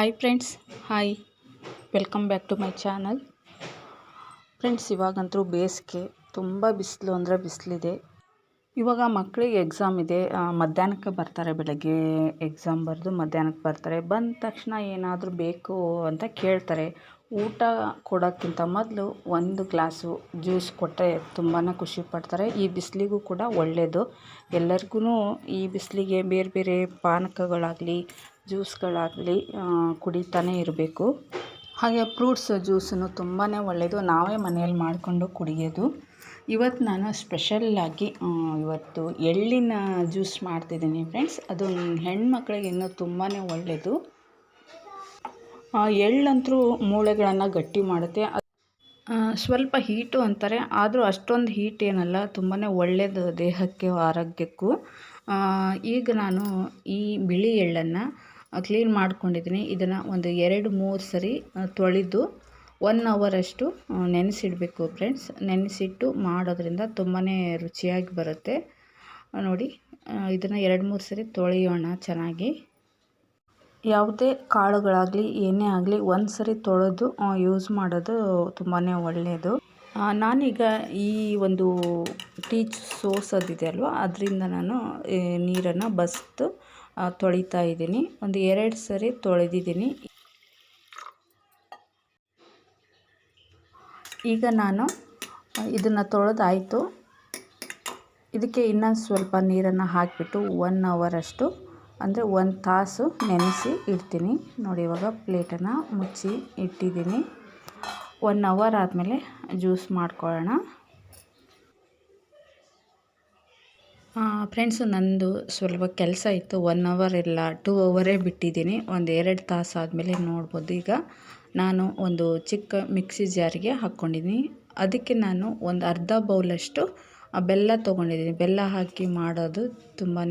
Hi friends hi welcome back to my channel friends ಇವಾಗಂತೂ ಬೇಸಿಗೆ. ತುಂಬ ಬಿಸಿಲು ಅಂದರೆ ಬಿಸಿಲಿದೆ. ಇವಾಗ ಮಕ್ಕಳಿಗೆ ಎಕ್ಸಾಮ್ ಇದೆ. ಮಧ್ಯಾಹ್ನಕ್ಕೆ ಬರ್ತಾರೆ, ಬೆಳಗ್ಗೆ ಎಕ್ಸಾಮ್ ಬರೆದು ಮಧ್ಯಾಹ್ನಕ್ಕೆ ಬರ್ತಾರೆ. ಬಂದ ತಕ್ಷಣ ಏನಾದರೂ ಬೇಕು ಅಂತ ಕೇಳ್ತಾರೆ. ಊಟ ಕೊಡೋಕ್ಕಿಂತ ಮೊದಲು ಒಂದು ಗ್ಲಾಸು ಜ್ಯೂಸ್ ಕೊಟ್ಟರೆ ತುಂಬಾ ಖುಷಿ ಪಡ್ತಾರೆ. ಈ ಬಿಸಿಲಿಗೂ ಕೂಡ ಒಳ್ಳೆಯದು ಎಲ್ಲರಿಗೂ ಈ ಬಿಸಿಲಿಗೆ ಬೇರೆ ಬೇರೆ ಪಾನಕಗಳಾಗಲಿ ಜ್ಯೂಸ್ಗಳಾಗಲಿ ಕುಡಿತಾನೇ ಇರಬೇಕು. ಹಾಗೆ ಫ್ರೂಟ್ಸ್ ಜ್ಯೂಸನ್ನು ತುಂಬಾ ಒಳ್ಳೆಯದು ನಾವೇ ಮನೆಯಲ್ಲಿ ಮಾಡಿಕೊಂಡು ಕುಡಿಯೋದು. ಇವತ್ತು ನಾನು ಸ್ಪೆಷಲ್ಲಾಗಿ ಇವತ್ತು ಎಳ್ಳಿನ ಜ್ಯೂಸ್ ಮಾಡ್ತಿದ್ದೀನಿ ಫ್ರೆಂಡ್ಸ್. ಅದು ಹೆಣ್ಮಕ್ಳಿಗೆ ಇನ್ನೂ ತುಂಬಾ ಒಳ್ಳೆಯದು ಎಳ್ಳಂತೂ ಮೂಳೆಗಳನ್ನು ಗಟ್ಟಿ ಮಾಡುತ್ತೆ. ಸ್ವಲ್ಪ ಹೀಟು ಅಂತಾರೆ. ಆದರೂ ಅಷ್ಟೊಂದು ಹೀಟ್ ಏನಲ್ಲ ತುಂಬಾ ಒಳ್ಳೆಯದು ದೇಹಕ್ಕೆ ಆರೋಗ್ಯಕ್ಕೂ. ಈಗ ನಾನು ಈ ಬಿಳಿ ಎಳ್ಳನ್ನು ಕ್ಲೀನ್ ಮಾಡ್ಕೊಂಡಿದ್ದೀನಿ ಇದನ್ನು ಒಂದು ಎರಡು, ಮೂರು ಸರಿ ತೊಳೆದು ಒನ್ ಅವರಷ್ಟು ನೆನೆಸಿಡಬೇಕು ಫ್ರೆಂಡ್ಸ್ ನೆನೆಸಿಟ್ಟು ಮಾಡೋದ್ರಿಂದ ತುಂಬಾ ರುಚಿಯಾಗಿ ಬರುತ್ತೆ. ನೋಡಿ ಇದನ್ನು ಎರಡು, ಮೂರು ಸರಿ ತೊಳೆಯೋಣ ಚೆನ್ನಾಗಿ. ಯಾವುದೇ ಕಾಳುಗಳಾಗಲಿ ಏನೇ ಆಗಲಿ, ಒಂದು ಸರಿ ತೊಳೆದು ಯೂಸ್ ಮಾಡೋದು ತುಂಬಾ ಒಳ್ಳೆಯದು ನಾನೀಗ ಈ ಒಂದು ಟೀಚ್ ಸೋಸೋದಿದೆ ಅಲ್ವ? ಅದರಿಂದ ನಾನು ನೀರನ್ನು ಬಸ್ದು ತೊಳಿತಾ ಇದ್ದೀನಿ. ಒಂದು ಎರಡು ಸರಿ ತೊಳೆದಿದ್ದೀನಿ. ಈಗ ನಾನು ಇದನ್ನು ತೊಳೆದಾಯಿತು. ಇದಕ್ಕೆ ಇನ್ನೊಂದು ಸ್ವಲ್ಪ ನೀರನ್ನು ಹಾಕಿಬಿಟ್ಟು ಒನ್ ಅವರಷ್ಟು ಅಂದರೆ ಒಂದು ತಾಸು ನೆನೆಸಿ ಇಡ್ತೀನಿ. ನೋಡಿ, ಇವಾಗ ಪ್ಲೇಟನ್ನು ಮುಚ್ಚಿ ಇಟ್ಟಿದ್ದೀನಿ. ಒನ್ ಅವರ್ ಆದಮೇಲೆ ಜ್ಯೂಸ್ ಮಾಡ್ಕೊಳ್ಳೋಣ. ಫ್ರೆಂಡ್ಸು ನಂದು ಸ್ವಲ್ಪ ಕೆಲಸ ಇತ್ತು. ಒನ್ ಅವರ್ ಇಲ್ಲ ಟೂ ಅವರೇ ಬಿಟ್ಟಿದ್ದೀನಿ. ಒಂದು ಎರಡು ತಾಸು ಆದಮೇಲೆ ನೋಡ್ಬೋದು. ಈಗ ನಾನು ಒಂದು ಚಿಕ್ಕ ಮಿಕ್ಸಿ ಜಾರಿಗೆ ಹಾಕ್ಕೊಂಡಿದ್ದೀನಿ. ಅದಕ್ಕೆ ನಾನು ಒಂದು ಅರ್ಧ ಬೌಲಷ್ಟು ಬೆಲ್ಲ ತೊಗೊಂಡಿದ್ದೀನಿ. ಬೆಲ್ಲ ಹಾಕಿ ಮಾಡೋದು ತುಂಬಾ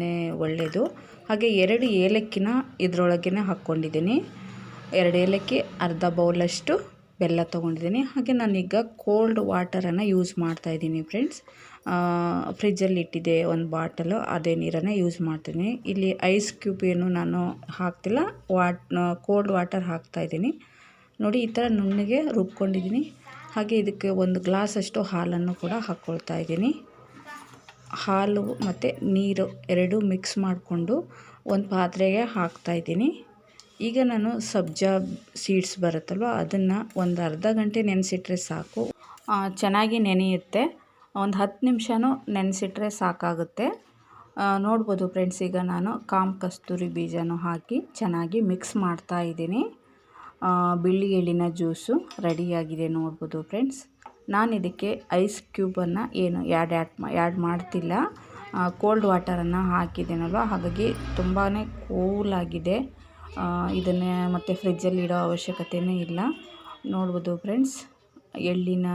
ಒಳ್ಳೆಯದು ಹಾಗೆ ಎರಡು ಏಲಕ್ಕಿನ ಇದರೊಳಗೇ ಹಾಕ್ಕೊಂಡಿದ್ದೀನಿ. ಎರಡು ಏಲಕ್ಕಿ, ಅರ್ಧ ಬೌಲಷ್ಟು ಬೆಲ್ಲ ತೊಗೊಂಡಿದ್ದೀನಿ. ಹಾಗೆ ನಾನೀಗ ಕೋಲ್ಡ್ ವಾಟರನ್ನು ಯೂಸ್ ಮಾಡ್ತಾ ಇದ್ದೀನಿ ಫ್ರೆಂಡ್ಸ್ ಫ್ರಿಜ್ಜಲ್ಲಿ ಇಟ್ಟಿದ್ದೆ ಒಂದು ಬಾಟಲು, ಅದೇ ನೀರನ್ನು ಯೂಸ್ ಮಾಡ್ತೀನಿ ಇಲ್ಲಿ ಐಸ್ ಕ್ಯೂಬ್ ಏನು ನಾನು ಹಾಕ್ತಿಲ್ಲ ವಾಟ್ ಕೋಲ್ಡ್ ವಾಟರ್ ಹಾಕ್ತಾಯಿದ್ದೀನಿ ನೋಡಿ, ಈ ಥರ ನುಣ್ಣಗೆ ರುಬ್ಕೊಂಡಿದ್ದೀನಿ. ಹಾಗೆ ಇದಕ್ಕೆ ಒಂದು ಗ್ಲಾಸಷ್ಟು ಹಾಲನ್ನು ಕೂಡ ಹಾಕ್ಕೊಳ್ತಾ ಇದ್ದೀನಿ. ಹಾಲು ಮತ್ತು ನೀರು ಎರಡೂ ಮಿಕ್ಸ್ ಮಾಡಿಕೊಂಡು ಒಂದು ಪಾತ್ರೆಗೆ ಹಾಕ್ತಾಯಿದ್ದೀನಿ ಈಗ ನಾನು ಸಬ್ಜಾ ಸೀಡ್ಸ್ ಬರುತ್ತಲ್ವ, ಅದನ್ನು ಒಂದು ಅರ್ಧ ಗಂಟೆ ನೆನೆಸಿಟ್ರೆ ಸಾಕು. ಚೆನ್ನಾಗಿ ನೆನೆಯುತ್ತೆ. ಒಂದು ಹತ್ತು ನಿಮಿಷನೂ ನೆನೆಸಿಟ್ರೆ ಸಾಕಾಗುತ್ತೆ. ನೋಡ್ಬೋದು ಫ್ರೆಂಡ್ಸ್, ಈಗ ನಾನು ಕಾಮ್ ಕಸ್ತೂರಿ ಬೀಜನೂ ಹಾಕಿ ಚೆನ್ನಾಗಿ ಮಿಕ್ಸ್ ಮಾಡ್ತಾ ಇದ್ದೀನಿ. ಬಿಳಿ ಎಳ್ಳಿನ ಜ್ಯೂಸು ರೆಡಿಯಾಗಿದೆ ನೋಡ್ಬೋದು ಫ್ರೆಂಡ್ಸ್. ನಾನು ಇದಕ್ಕೆ ಐಸ್ ಕ್ಯೂಬನ್ನು ಏನು ಆ್ಯಡ್ ಆ್ಯಡ್ ಆ್ಯಡ್ ಮಾಡ್ತಿಲ್ಲ. ಕೋಲ್ಡ್ ವಾಟರನ್ನು ಹಾಕಿದ್ದೀನಲ್ವ, ಹಾಗಾಗಿ ತುಂಬಾ ಕೂಲಾಗಿದೆ ಇದನ್ನು ಮತ್ತು ಫ್ರಿಜ್ಜಲ್ಲಿ ಇಡೋ ಅವಶ್ಯಕತೆಯೇ ಇಲ್ಲ. ನೋಡ್ಬೋದು ಫ್ರೆಂಡ್ಸ್ ಎಳ್ಳಿನ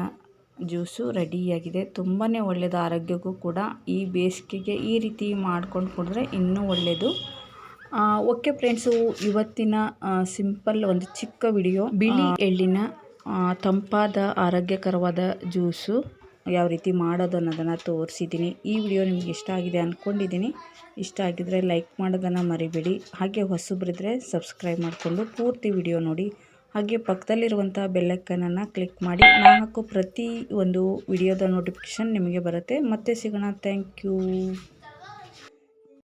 ಜ್ಯೂಸು ರೆಡಿಯಾಗಿದೆ ತುಂಬಾ ಒಳ್ಳೆಯದು ಆರೋಗ್ಯಕ್ಕೂ ಕೂಡ. ಈ ಬೇಸಿಗೆಗೆ ಈ ರೀತಿ ಮಾಡ್ಕೊಂಡು ಕುಡಿದ್ರೆ ಇನ್ನೂ ಒಳ್ಳೆಯದು ಓಕೆ ಫ್ರೆಂಡ್ಸು ಇವತ್ತಿನ ಸಿಂಪಲ್ ಒಂದು ಚಿಕ್ಕ ವಿಡಿಯೋ ಬಿಳಿ ಎಳ್ಳಿನ ತಂಪಾದ ಆರೋಗ್ಯಕರವಾದ ಜ್ಯೂಸು ಯಾವ ರೀತಿ ಮಾಡೋದು ಅನ್ನೋದನ್ನು ತೋರಿಸಿದ್ದೀನಿ. ಈ ವಿಡಿಯೋ ನಿಮ್ಗೆ ಇಷ್ಟ ಆಗಿದೆ ಅಂದ್ಕೊಂಡಿದ್ದೀನಿ ಇಷ್ಟ ಆಗಿದ್ದರೆ ಲೈಕ್ ಮಾಡೋದನ್ನು ಮರಿಬೇಡಿ. ಹಾಗೆ ಹೊಸಬ್ರಿದ್ರೆ ಸಬ್ಸ್ಕ್ರೈಬ್ ಮಾಡಿಕೊಂಡು ಪೂರ್ತಿ ವಿಡಿಯೋ ನೋಡಿ. ಹಾಗೆ ಪಕ್ಕದಲ್ಲಿರುವಂಥ ಬೆಲ್ಲೈಕನನ್ನು ಕ್ಲಿಕ್ ಮಾಡಿ. ನಾನು ಹಾಕೋ ಪ್ರತಿ ಒಂದು ವಿಡಿಯೋದ ನೋಟಿಫಿಕೇಷನ್ ನಿಮಗೆ ಬರುತ್ತೆ. ಮತ್ತೆ ಸಿಗೋಣ. Thank you.